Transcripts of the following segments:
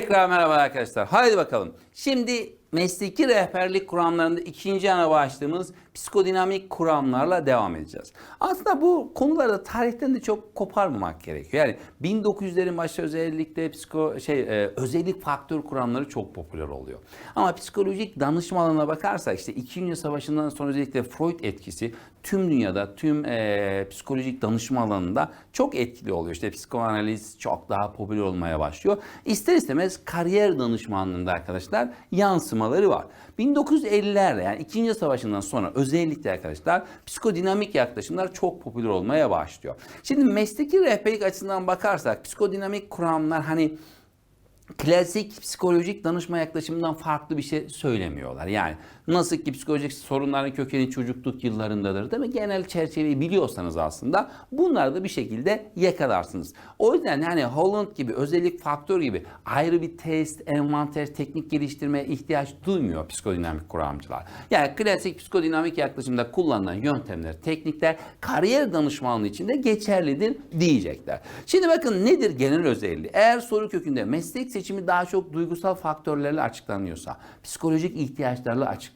Tekrar merhaba arkadaşlar. Haydi bakalım. Şimdi mesleki rehberlik kuramlarında ikinci ana başlığımız psikodinamik kuramlarla devam edeceğiz. Aslında bu konularda tarihten de çok koparmamak gerekiyor. Yani 1900'lerin başı özellikle psiko şey e, özellik faktör kuramları çok popüler oluyor. Ama psikolojik danışma alanına bakarsak işte 2. Dünya Savaşı'ndan sonra özellikle Freud etkisi tüm dünyada tüm e, psikolojik danışma alanında çok etkili oluyor. İşte psikoanaliz çok daha popüler olmaya başlıyor. İster istemez kariyer danışmanlığında arkadaşlar yansımaları var. 1950'lerde yani 2. Dünya Savaşı'ndan sonra özellikle arkadaşlar psikodinamik yaklaşımlar çok popüler olmaya başlıyor. Şimdi mesleki rehberlik açısından bakarsak psikodinamik kuramlar hani klasik psikolojik danışma yaklaşımından farklı bir şey söylemiyorlar. Yani nasıl ki psikolojik sorunların kökeni çocukluk yıllarındadır değil mi? Genel çerçeveyi biliyorsanız aslında bunları da bir şekilde yakalarsınız. O yüzden yani Holland gibi özellik faktör gibi ayrı bir test, envanter, teknik geliştirmeye ihtiyaç duymuyor psikodinamik kuramcılar. Yani klasik psikodinamik yaklaşımda kullanılan yöntemler, teknikler kariyer danışmanlığı için de geçerlidir diyecekler. Şimdi bakın nedir genel özelliği? Eğer soru kökünde meslek seçimi daha çok duygusal faktörlerle açıklanıyorsa, psikolojik ihtiyaçlarla açıklanıyorsa,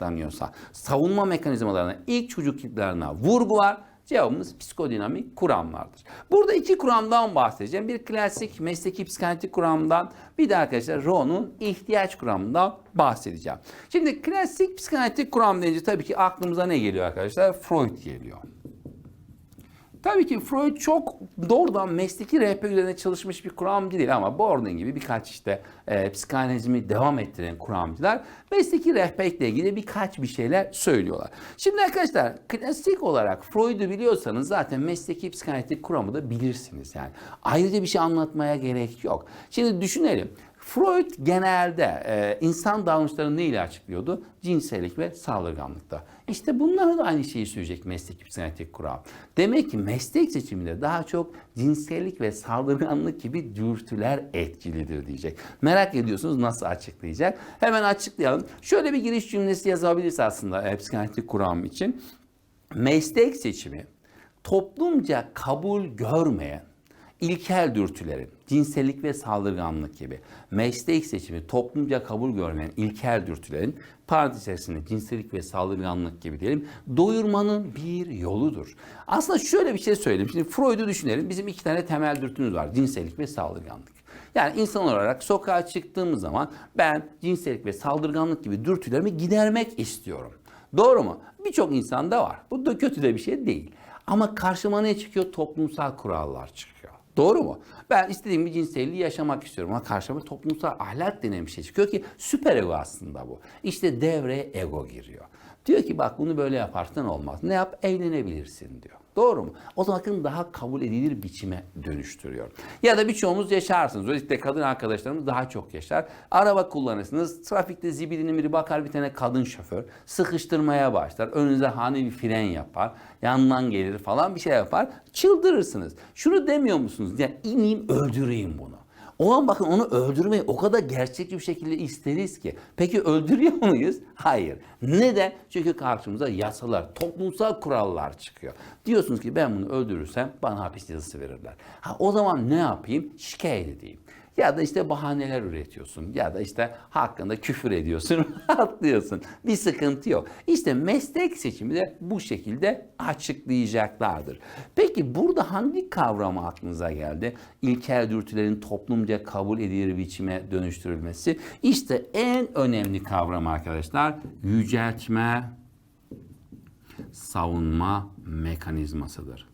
savunma mekanizmalarına, ilk çocuk yıllarına vurgu var. Cevabımız psikodinamik kuramlardır. Burada iki kuramdan bahsedeceğim. Bir klasik mesleki psikanalitik kuramdan, bir de arkadaşlar Roh'un ihtiyaç kuramından bahsedeceğim. Şimdi klasik psikanalitik kuram deyince tabii ki aklımıza ne geliyor arkadaşlar? Freud geliyor. Tabii ki Freud çok doğrudan mesleki rehber üzerine çalışmış bir kuramcı değil ama Bourdieu gibi birkaç işte e, psikanalizmi devam ettiren kuramcılar mesleki rehberlikle ilgili birkaç bir şeyler söylüyorlar. Şimdi arkadaşlar klasik olarak Freud'u biliyorsanız zaten mesleki psikanalitik kuramı da bilirsiniz yani. Ayrıca bir şey anlatmaya gerek yok. Şimdi düşünelim. Freud genelde e, insan davranışlarını neyle açıklıyordu? Cinsellik ve saldırganlıkta. İşte bunlar da aynı şeyi söyleyecek mesleki psikanalitik kuram. Demek ki meslek seçiminde daha çok cinsellik ve saldırganlık gibi dürtüler etkilidir diyecek. Merak ediyorsunuz nasıl açıklayacak? Hemen açıklayalım. Şöyle bir giriş cümlesi yazabiliriz aslında e, psikanalitik kuram için. Meslek seçimi toplumca kabul görmeyen ilkel dürtülerin, cinsellik ve saldırganlık gibi meslek seçimi toplumca kabul görmeyen ilkel dürtülerin parantez içerisinde cinsellik ve saldırganlık gibi diyelim doyurmanın bir yoludur. Aslında şöyle bir şey söyleyeyim. Şimdi Freud'u düşünelim. Bizim iki tane temel dürtümüz var. Cinsellik ve saldırganlık. Yani insan olarak sokağa çıktığımız zaman ben cinsellik ve saldırganlık gibi dürtülerimi gidermek istiyorum. Doğru mu? Birçok insanda var. Bu da kötü de bir şey değil. Ama karşıma ne çıkıyor? Toplumsal kurallar çıkıyor. Doğru mu? Ben istediğim bir cinselliği yaşamak istiyorum ama karşıma toplumsal ahlak denen bir şey çıkıyor ki süper ego aslında bu. İşte devreye ego giriyor. Diyor ki bak bunu böyle yaparsan olmaz. Ne yap? Evlenebilirsin diyor. Doğru mu? O zaman bakın daha kabul edilir biçime dönüştürüyor. Ya da birçoğumuz yaşarsınız. Özellikle kadın arkadaşlarımız daha çok yaşar. Araba kullanırsınız. Trafikte zibidinin biri bakar bir tane kadın şoför. Sıkıştırmaya başlar. Önünüze hani bir fren yapar. Yandan gelir falan bir şey yapar. Çıldırırsınız. Şunu demiyor musunuz? Ya ineyim öldüreyim bunu. O an bakın onu öldürmeyi o kadar gerçekçi bir şekilde isteriz ki. Peki öldürüyor muyuz? Hayır. Neden? Çünkü karşımıza yasalar, toplumsal kurallar çıkıyor. Diyorsunuz ki ben bunu öldürürsem bana hapis cezası verirler. Ha, o zaman ne yapayım? Şikayet edeyim. Ya da işte bahaneler üretiyorsun. Ya da işte hakkında küfür ediyorsun, atlıyorsun. Bir sıkıntı yok. İşte meslek seçimi de bu şekilde açıklayacaklardır. Peki burada hangi kavram aklınıza geldi? İlkel dürtülerin toplumca kabul edilir biçime dönüştürülmesi. İşte en önemli kavram arkadaşlar yüceltme savunma mekanizmasıdır.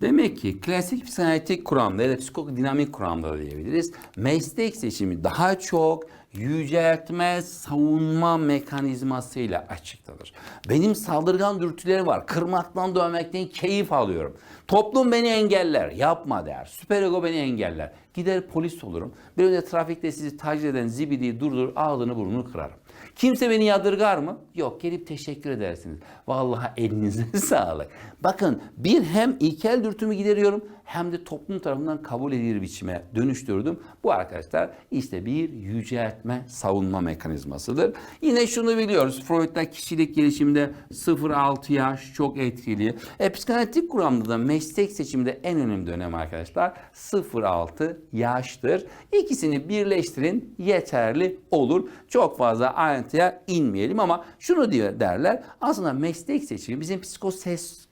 Demek ki klasik psikanalitik kuramda ya da psikodinamik kuramda da diyebiliriz. Meslek seçimi daha çok yüceltme, savunma mekanizmasıyla açıklanır. Benim saldırgan dürtülerim var. Kırmaktan, dövmekten keyif alıyorum. Toplum beni engeller. Yapma der. Süperego beni engeller. Gider polis olurum. Bir önce trafikte sizi taciz eden zibidiyi durdurur, ağzını burnunu kırarım. Kimse beni yadırgar mı? Yok gelip teşekkür edersiniz. Vallahi elinize sağlık. Bakın bir hem ilkel dürtümü gideriyorum hem de toplum tarafından kabul edilir biçime dönüştürdüm. Bu arkadaşlar işte bir yüceltme savunma mekanizmasıdır. Yine şunu biliyoruz. Freud'da kişilik gelişimde 0-6 yaş çok etkili. E, psikanalitik kuramda da meslek seçiminde en önemli dönem arkadaşlar 0-6 yaştır. İkisini birleştirin yeterli olur. Çok fazla ayrıntıya inmeyelim ama şunu diyor derler. Aslında meslek seçimi bizim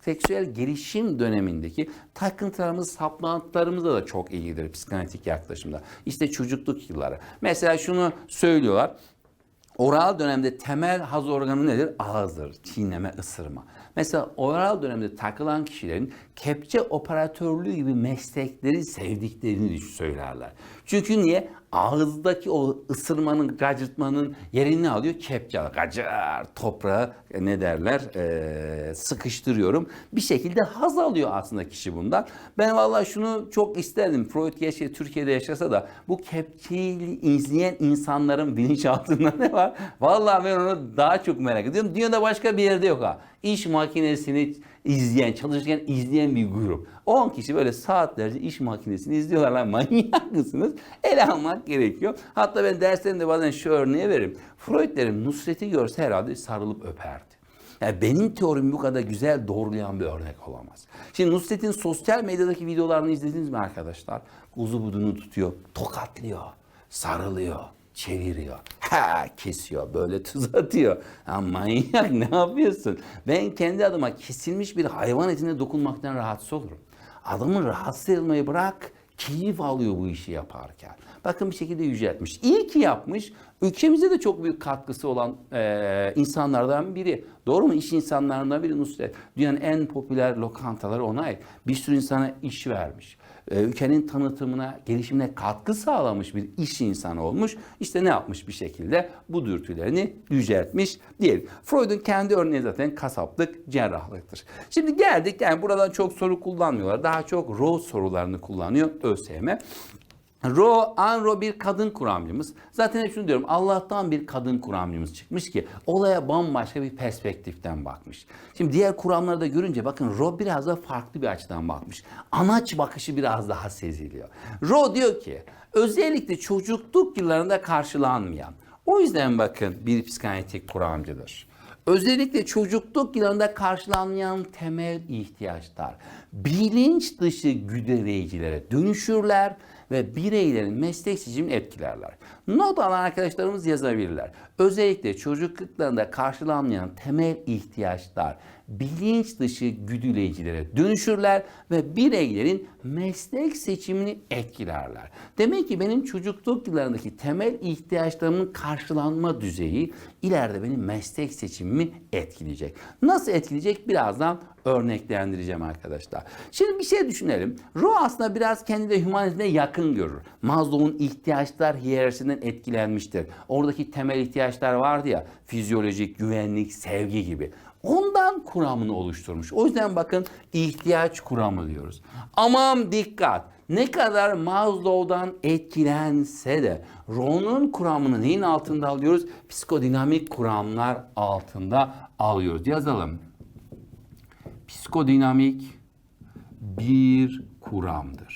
psikoseksüel gelişim dönemindeki takıntılarımız, saplantılarımızla da çok ilgilidir psikanalitik yaklaşımda. İşte çocukluk yılları. Mesela şunu söylüyorlar. Oral dönemde temel haz organı nedir? Ağızdır, çiğneme, ısırma. Mesela oral dönemde takılan kişilerin kepçe operatörlüğü gibi meslekleri sevdiklerini söylerler. Çünkü niye? Ağızdaki o ısırmanın, gacırtmanın yerini alıyor kepçe. Gacır, toprağı e, ne derler e, sıkıştırıyorum. Bir şekilde haz alıyor aslında kişi bundan. Ben vallahi şunu çok isterdim. Freud yaşa, Türkiye'de yaşasa da bu kepçeyi izleyen insanların bilinçaltında ne var? Vallahi ben onu daha çok merak ediyorum. Dünyada başka bir yerde yok ha. İş makinesini izleyen, çalışırken izleyen bir grup. 10 kişi böyle saatlerce iş makinesini izliyorlar lan manyak mısınız? Ele almak gerekiyor. Hatta ben derslerimde bazen şu örneği veririm. Freud derim Nusret'i görse herhalde sarılıp öperdi. Yani benim teorimi bu kadar güzel doğrulayan bir örnek olamaz. Şimdi Nusret'in sosyal medyadaki videolarını izlediniz mi arkadaşlar? Kuzu budunu tutuyor, tokatlıyor, sarılıyor, çeviriyor. Ha kesiyor, böyle tuz atıyor. Ya manyak ne yapıyorsun? Ben kendi adıma kesilmiş bir hayvan etine dokunmaktan rahatsız olurum. Adamın rahatsız edilmeyi bırak, keyif alıyor bu işi yaparken. Bakın bir şekilde yüceltmiş. İyi ki yapmış. Ülkemize de çok büyük katkısı olan e, insanlardan biri. Doğru mu? İş insanlarından biri Nusret. Dünyanın en popüler lokantaları ona ait. Bir sürü insana iş vermiş. E, ülkenin tanıtımına, gelişimine katkı sağlamış bir iş insanı olmuş. İşte ne yapmış bir şekilde? Bu dürtülerini yüceltmiş diyelim. Freud'un kendi örneği zaten kasaplık, cerrahlıktır. Şimdi geldik yani buradan çok soru kullanmıyorlar. Daha çok rol sorularını kullanıyor ÖSYM. Ro, Anro bir kadın kuramcımız. Zaten hep şunu diyorum. Allah'tan bir kadın kuramcımız çıkmış ki olaya bambaşka bir perspektiften bakmış. Şimdi diğer kuramları da görünce bakın Ro biraz da farklı bir açıdan bakmış. Anaç bakışı biraz daha seziliyor. Ro diyor ki özellikle çocukluk yıllarında karşılanmayan. O yüzden bakın bir psikanalitik kuramcıdır. Özellikle çocukluk yıllarında karşılanmayan temel ihtiyaçlar bilinç dışı güdeleyicilere dönüşürler ve bireylerin meslek seçimini etkilerler. Not alan arkadaşlarımız yazabilirler. Özellikle çocukluklarında karşılanmayan temel ihtiyaçlar bilinç dışı güdüleyicilere dönüşürler ve bireylerin meslek seçimini etkilerler. Demek ki benim çocukluk yıllarındaki temel ihtiyaçlarımın karşılanma düzeyi ileride benim meslek seçimimi etkileyecek. Nasıl etkileyecek? Birazdan örneklendireceğim arkadaşlar. Şimdi bir şey düşünelim. Ro aslında biraz kendi de hümanizme yakın görür. Maslow'un ihtiyaçlar hiyerarşisinden etkilenmiştir. Oradaki temel ihtiyaçlar vardı ya fizyolojik, güvenlik, sevgi gibi. Ondan kuramını oluşturmuş. O yüzden bakın ihtiyaç kuramı diyoruz. Aman dikkat! Ne kadar Maslow'dan etkilense de Ro'nun kuramını neyin altında alıyoruz? Psikodinamik kuramlar altında alıyoruz. Yazalım. Psikodinamik bir kuramdır.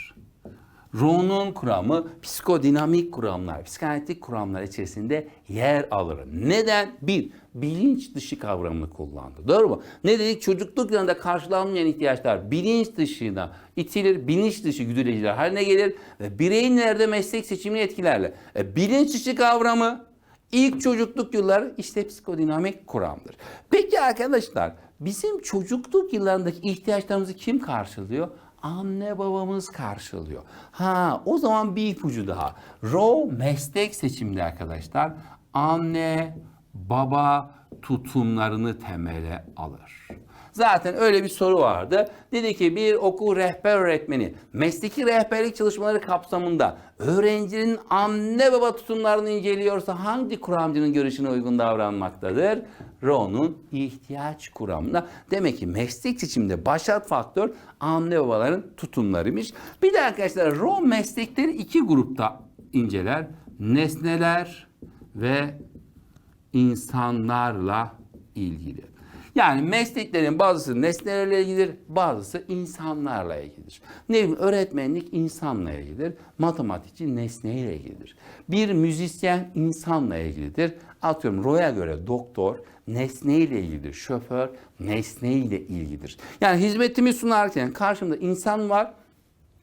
Ro'nun kuramı psikodinamik kuramlar, psikanalitik kuramlar içerisinde yer alır. Neden? Bir, bilinç dışı kavramını kullandı. Doğru mu? Ne dedik? Çocukluk yılında karşılanmayan ihtiyaçlar bilinç dışına itilir, bilinç dışı güdüleciler haline gelir ve bireyin nerede meslek seçimini etkilerler. E, bilinç dışı kavramı ilk çocukluk yılları işte psikodinamik kuramdır. Peki arkadaşlar bizim çocukluk yıllarındaki ihtiyaçlarımızı kim karşılıyor? Anne babamız karşılıyor. Ha o zaman bir ipucu daha. Row meslek seçimli arkadaşlar. Anne baba tutumlarını temele alır. Zaten öyle bir soru vardı. Dedi ki bir okul rehber öğretmeni mesleki rehberlik çalışmaları kapsamında öğrencinin anne baba tutumlarını inceliyorsa hangi kuramcının görüşüne uygun davranmaktadır? Ro'nun ihtiyaç kuramına. Demek ki meslek seçiminde başat faktör anne babaların tutumlarıymış. Bir de arkadaşlar Ro meslekleri iki grupta inceler. Nesneler ve insanlarla ilgili. Yani mesleklerin bazısı nesnelerle ilgilidir, bazısı insanlarla ilgilidir. Ne bileyim öğretmenlik insanla ilgilidir, matematikçi nesneyle ilgilidir. Bir müzisyen insanla ilgilidir. Atıyorum Roy'a göre doktor nesneyle ilgilidir, şoför nesneyle ilgilidir. Yani hizmetimi sunarken karşımda insan var,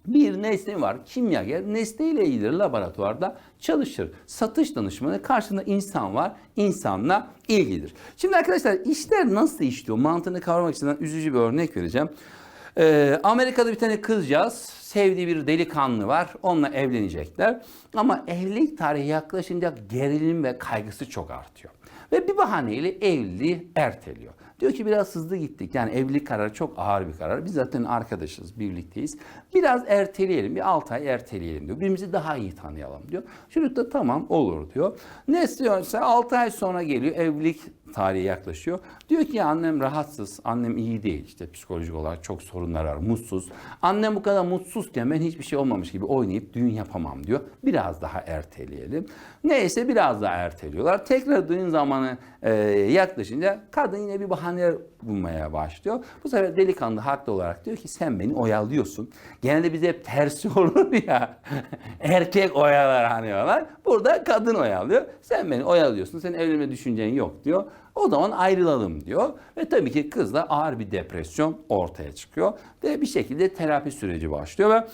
bir nesne var. Kimyager nesneyle ilgili laboratuvarda çalışır. Satış danışmanı karşında insan var. insanla ilgilidir. Şimdi arkadaşlar işler nasıl işliyor? Mantığını kavramak için üzücü bir örnek vereceğim. Ee, Amerika'da bir tane kızcağız sevdiği bir delikanlı var. Onunla evlenecekler. Ama evlilik tarihi yaklaşınca gerilim ve kaygısı çok artıyor. Ve bir bahaneyle evliliği erteliyor. Diyor ki biraz hızlı gittik. Yani evlilik kararı çok ağır bir karar. Biz zaten arkadaşız, birlikteyiz. Biraz erteleyelim, bir 6 ay erteleyelim diyor. Birbirimizi daha iyi tanıyalım diyor. Çocuk da tamam olur diyor. Ne istiyorsa 6 ay sonra geliyor, evlilik tarihi yaklaşıyor. Diyor ki annem rahatsız, annem iyi değil. İşte psikolojik olarak çok sorunlar var, mutsuz. Annem bu kadar mutsuzken ben hiçbir şey olmamış gibi oynayıp düğün yapamam diyor. Biraz daha erteleyelim. Neyse biraz daha erteliyorlar. Tekrar düğün zamanı e, yaklaşınca kadın yine bir bahane bulmaya başlıyor. Bu sefer delikanlı haklı olarak diyor ki sen beni oyalıyorsun. Genelde bize hep tersi olur ya. Erkek oyalar hani oyalar. Burada kadın oyalıyor. Sen beni oyalıyorsun. Senin evlenme düşüncen yok diyor. O zaman ayrılalım diyor. Ve tabii ki kızda ağır bir depresyon ortaya çıkıyor. Ve bir şekilde terapi süreci başlıyor ve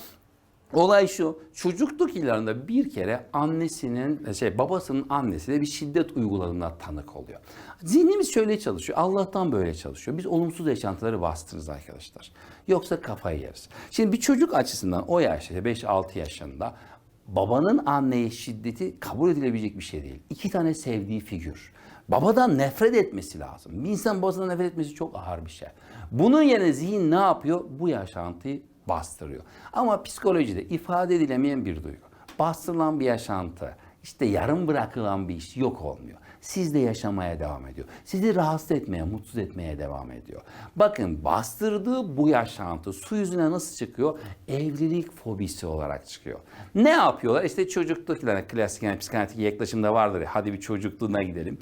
Olay şu, çocukluk yıllarında bir kere annesinin, şey babasının annesine bir şiddet uyguladığına tanık oluyor. Zihnimiz şöyle çalışıyor, Allah'tan böyle çalışıyor. Biz olumsuz yaşantıları bastırırız arkadaşlar. Yoksa kafayı yeriz. Şimdi bir çocuk açısından o yaşta, 5-6 yaşında babanın anneye şiddeti kabul edilebilecek bir şey değil. İki tane sevdiği figür. Babadan nefret etmesi lazım. Bir insan babasından nefret etmesi çok ağır bir şey. Bunun yerine zihin ne yapıyor? Bu yaşantıyı bastırıyor. Ama psikolojide ifade edilemeyen bir duygu. Bastırılan bir yaşantı, işte yarım bırakılan bir iş yok olmuyor. Sizde yaşamaya devam ediyor. Sizi rahatsız etmeye, mutsuz etmeye devam ediyor. Bakın bastırdığı bu yaşantı su yüzüne nasıl çıkıyor? Evlilik fobisi olarak çıkıyor. Ne yapıyorlar? İşte çocukluklar, klasik yani psikanalitik yaklaşımda vardır ya, hadi bir çocukluğuna gidelim.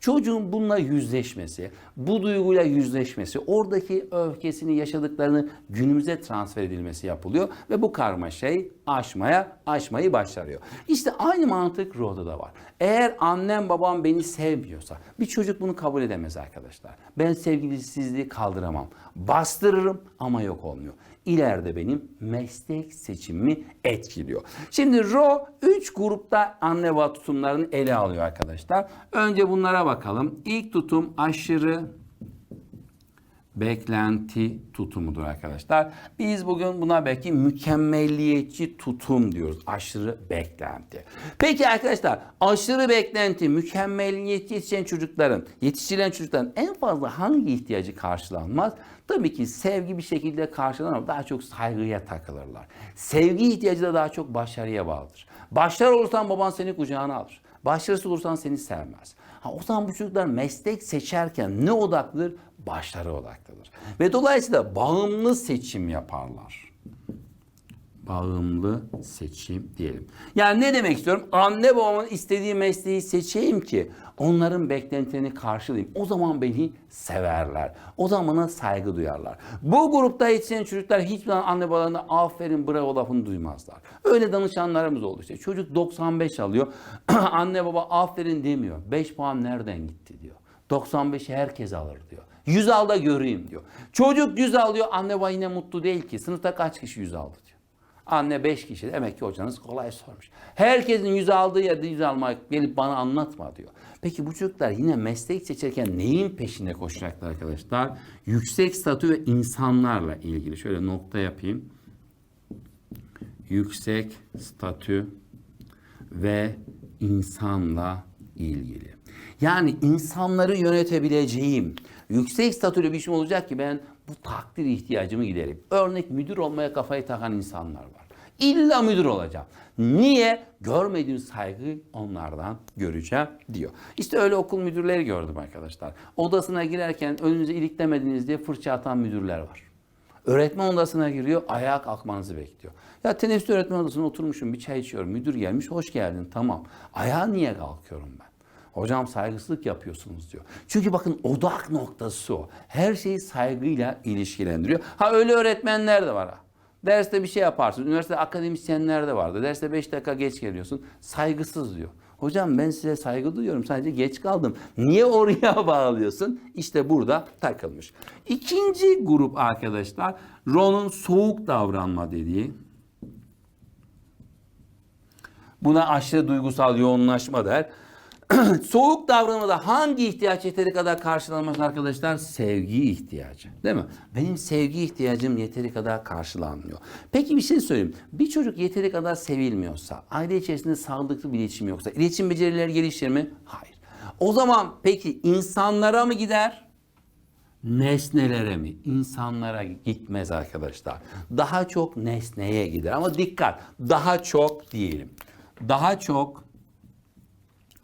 Çocuğun bununla yüzleşmesi, bu duyguyla yüzleşmesi, oradaki öfkesini yaşadıklarını günümüze transfer edilmesi yapılıyor ve bu karmaşayı aşmaya, aşmayı başarıyor. İşte aynı mantık ruhda da var. Eğer annem babam beni sevmiyorsa bir çocuk bunu kabul edemez arkadaşlar. Ben sevgilisizliği kaldıramam. Bastırırım ama yok olmuyor. İleride benim meslek seçimimi etkiliyor. Şimdi Ro 3 grupta anne baba tutumlarını ele alıyor arkadaşlar. Önce bunlara bakalım. İlk tutum aşırı beklenti tutumudur arkadaşlar. Biz bugün buna belki mükemmelliyetçi tutum diyoruz. Aşırı beklenti. Peki arkadaşlar aşırı beklenti, mükemmelliyetçi yetişen çocukların, yetiştirilen çocukların en fazla hangi ihtiyacı karşılanmaz? Tabii ki sevgi bir şekilde karşılanır daha çok saygıya takılırlar. Sevgi ihtiyacı da daha çok başarıya bağlıdır. Başarı olursan baban seni kucağına alır. Başarısız olursan seni sevmez. Ha, o zaman bu çocuklar meslek seçerken ne odaklıdır? Başarı odaklıdır. Ve dolayısıyla bağımlı seçim yaparlar. Bağımlı seçim diyelim. Yani ne demek istiyorum? Anne babamın istediği mesleği seçeyim ki onların beklentilerini karşılayayım. O zaman beni severler. O zaman saygı duyarlar. Bu grupta yetişen çocuklar hiçbir zaman anne babalarına aferin bravo lafını duymazlar. Öyle danışanlarımız oldu işte. Çocuk 95 alıyor. anne baba aferin demiyor. 5 puan nereden gitti diyor. 95'i herkes alır diyor. 100 al da göreyim diyor. Çocuk 100 alıyor. Anne baba yine mutlu değil ki. Sınıfta kaç kişi 100 aldı diyor. Anne 5 kişi. Demek ki hocanız kolay sormuş. Herkesin 100 aldığı yerde 100 almak gelip bana anlatma diyor. Peki bu çocuklar yine meslek seçerken neyin peşinde koşacaklar arkadaşlar? Yüksek statü ve insanlarla ilgili. Şöyle nokta yapayım. Yüksek statü ve insanla ilgili. Yani insanları yönetebileceğim, yüksek statülü bir işim olacak ki ben bu takdir ihtiyacımı gidereyim. Örnek müdür olmaya kafayı takan insanlar var. İlla müdür olacağım. Niye? Görmediğim saygıyı onlardan göreceğim diyor. İşte öyle okul müdürleri gördüm arkadaşlar. Odasına girerken önünüze iliklemediniz diye fırça atan müdürler var. Öğretmen odasına giriyor, ayağa kalkmanızı bekliyor. Ya teneffüs öğretmen odasına oturmuşum, bir çay içiyorum. Müdür gelmiş, hoş geldin, tamam. Ayağa niye kalkıyorum ben? Hocam saygısızlık yapıyorsunuz diyor. Çünkü bakın odak noktası o. Her şeyi saygıyla ilişkilendiriyor. Ha öyle öğretmenler de var ha. Derste bir şey yaparsın. Üniversitede akademisyenler de vardı. Derste 5 dakika geç geliyorsun. Saygısız diyor. Hocam ben size saygı duyuyorum. Sadece geç kaldım. Niye oraya bağlıyorsun? İşte burada takılmış. İkinci grup arkadaşlar Ron'un soğuk davranma dediği. Buna aşırı duygusal yoğunlaşma der. Soğuk davranmada hangi ihtiyaç yeteri kadar karşılanmaz arkadaşlar? Sevgi ihtiyacı. Değil mi? Benim sevgi ihtiyacım yeteri kadar karşılanmıyor. Peki bir şey söyleyeyim. Bir çocuk yeteri kadar sevilmiyorsa, aile içerisinde sağlıklı bir iletişim yoksa, iletişim becerileri gelişir mi? Hayır. O zaman peki insanlara mı gider? Nesnelere mi? İnsanlara gitmez arkadaşlar. Daha çok nesneye gider. Ama dikkat, daha çok diyelim. Daha çok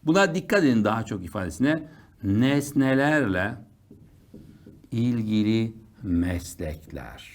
Buna dikkat edin daha çok ifadesine. Nesnelerle ilgili meslekler.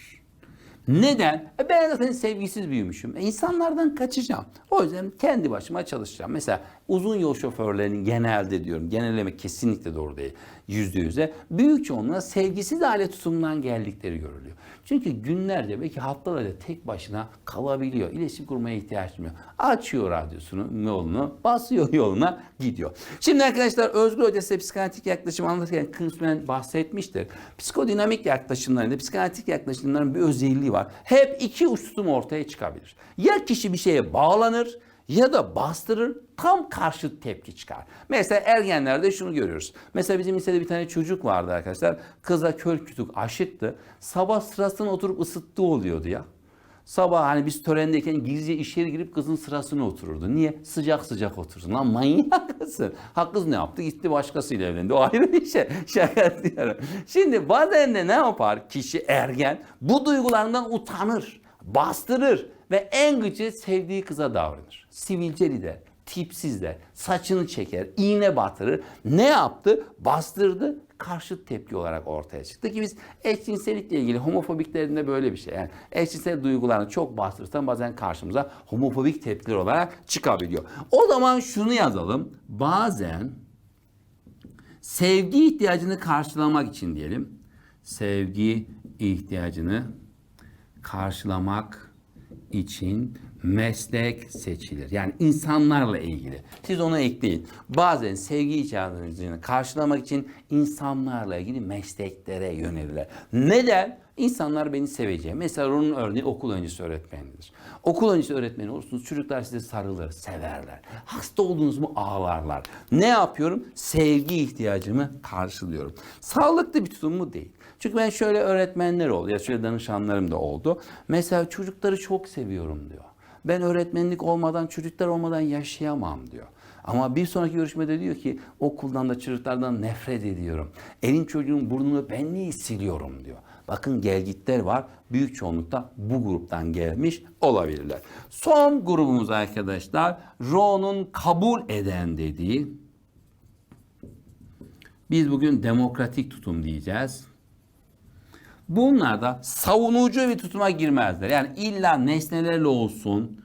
Neden? E ben zaten sevgisiz büyümüşüm. E insanlardan kaçacağım. O yüzden kendi başıma çalışacağım. Mesela uzun yol şoförlerinin genelde diyorum, genelleme kesinlikle doğru değil. Yüzde yüze. Büyük çoğunluğuna sevgisiz aile tutumundan geldikleri görülüyor. Çünkü günlerce belki haftalarca tek başına kalabiliyor. İletişim kurmaya ihtiyaç duymuyor. Açıyor radyosunu, yolunu, basıyor yoluna gidiyor. Şimdi arkadaşlar Özgür Hoca size psikanalitik yaklaşım anlatırken kısmen bahsetmiştir. Psikodinamik yaklaşımlarında, psikanalitik yaklaşımların bir özelliği var. Hep iki uç tutum ortaya çıkabilir. Ya kişi bir şeye bağlanır ya da bastırır tam karşıt tepki çıkar. Mesela ergenlerde şunu görüyoruz. Mesela bizim lisede bir tane çocuk vardı arkadaşlar. Kıza kör kütük aşıktı. Sabah sırasına oturup ısıttığı oluyordu ya. Sabah hani biz törendeyken gizlice içeri girip kızın sırasına otururdu. Niye? Sıcak sıcak otursun. Lan manyak mısın? Ha kız ne yaptı? Gitti başkasıyla evlendi. O ayrı bir şey. Şaka diyorum. Şimdi bazen de ne yapar kişi ergen? Bu duygularından utanır, bastırır ve en gıcı sevdiği kıza davranır. Sivilceli de, tipsiz de, saçını çeker, iğne batırır. Ne yaptı? Bastırdı, karşıt tepki olarak ortaya çıktı ki biz eşcinsellikle ilgili homofobiklerinde böyle bir şey. Yani eşcinsel duygularını çok bastırırsan bazen karşımıza homofobik tepkiler olarak çıkabiliyor. O zaman şunu yazalım. Bazen sevgi ihtiyacını karşılamak için diyelim. Sevgi ihtiyacını karşılamak için meslek seçilir. Yani insanlarla ilgili. Siz onu ekleyin. Bazen sevgi ihtiyacını karşılamak için insanlarla ilgili mesleklere yönelirler. Neden? İnsanlar beni sevecek. Mesela onun örneği okul öncesi öğretmenidir. Okul öncesi öğretmeni olursunuz çocuklar size sarılır, severler. Hasta olduğunuz mu ağlarlar. Ne yapıyorum? Sevgi ihtiyacımı karşılıyorum. Sağlıklı bir tutum mu değil. Çünkü ben şöyle öğretmenler oldu ya şöyle danışanlarım da oldu. Mesela çocukları çok seviyorum diyor. Ben öğretmenlik olmadan, çocuklar olmadan yaşayamam diyor. Ama bir sonraki görüşmede diyor ki okuldan da çocuklardan nefret ediyorum. Elin çocuğun burnunu ben niye siliyorum diyor. Bakın gelgitler var. Büyük çoğunlukta bu gruptan gelmiş olabilirler. Son grubumuz arkadaşlar Ro'nun kabul eden dediği biz bugün demokratik tutum diyeceğiz. Bunlar da savunucu bir tutuma girmezler. Yani illa nesnelerle olsun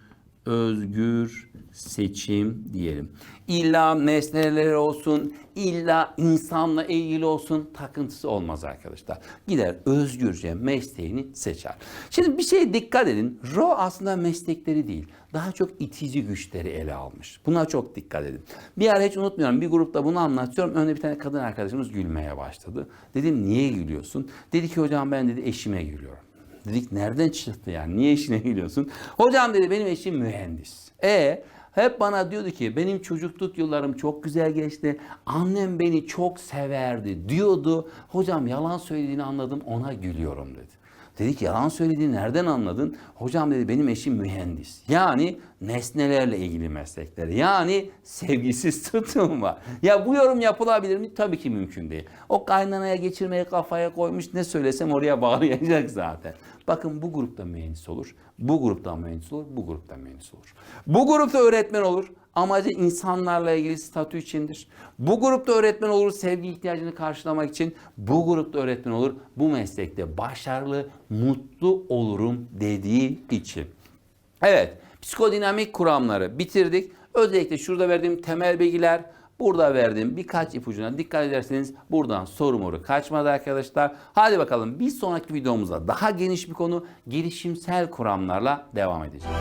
özgür seçim diyelim. İlla nesneler olsun, illa insanla ilgili olsun takıntısı olmaz arkadaşlar. Gider özgürce mesleğini seçer. Şimdi bir şeye dikkat edin. Ro aslında meslekleri değil. Daha çok itici güçleri ele almış. Buna çok dikkat edin. Bir ara hiç unutmuyorum bir grupta bunu anlatıyorum. Önde bir tane kadın arkadaşımız gülmeye başladı. Dedim niye gülüyorsun? Dedi ki hocam ben dedi eşime gülüyorum. Dedik nereden çıktı yani? Niye eşine gülüyorsun? Hocam dedi benim eşim mühendis. E hep bana diyordu ki benim çocukluk yıllarım çok güzel geçti. Annem beni çok severdi diyordu. Hocam yalan söylediğini anladım ona gülüyorum dedi. Dedik yalan söylediğini nereden anladın? Hocam dedi benim eşim mühendis. Yani nesnelerle ilgili meslekler. Yani sevgisiz tutum var. Ya bu yorum yapılabilir mi? Tabii ki mümkün değil. O kaynanaya geçirmeyi kafaya koymuş ne söylesem oraya bağlayacak zaten. Bakın bu grupta mühendis olur. Bu grupta mühendis olur. Bu grupta mühendis olur. Bu grupta öğretmen olur. Amacı insanlarla ilgili statü içindir. Bu grupta öğretmen olur sevgi ihtiyacını karşılamak için. Bu grupta öğretmen olur. Bu meslekte başarılı, mutlu olurum dediği için. Evet, psikodinamik kuramları bitirdik. Özellikle şurada verdiğim temel bilgiler Burada verdiğim birkaç ipucuna dikkat ederseniz buradan soru moru kaçmadı arkadaşlar. Hadi bakalım bir sonraki videomuzda daha geniş bir konu gelişimsel kuramlarla devam edeceğiz.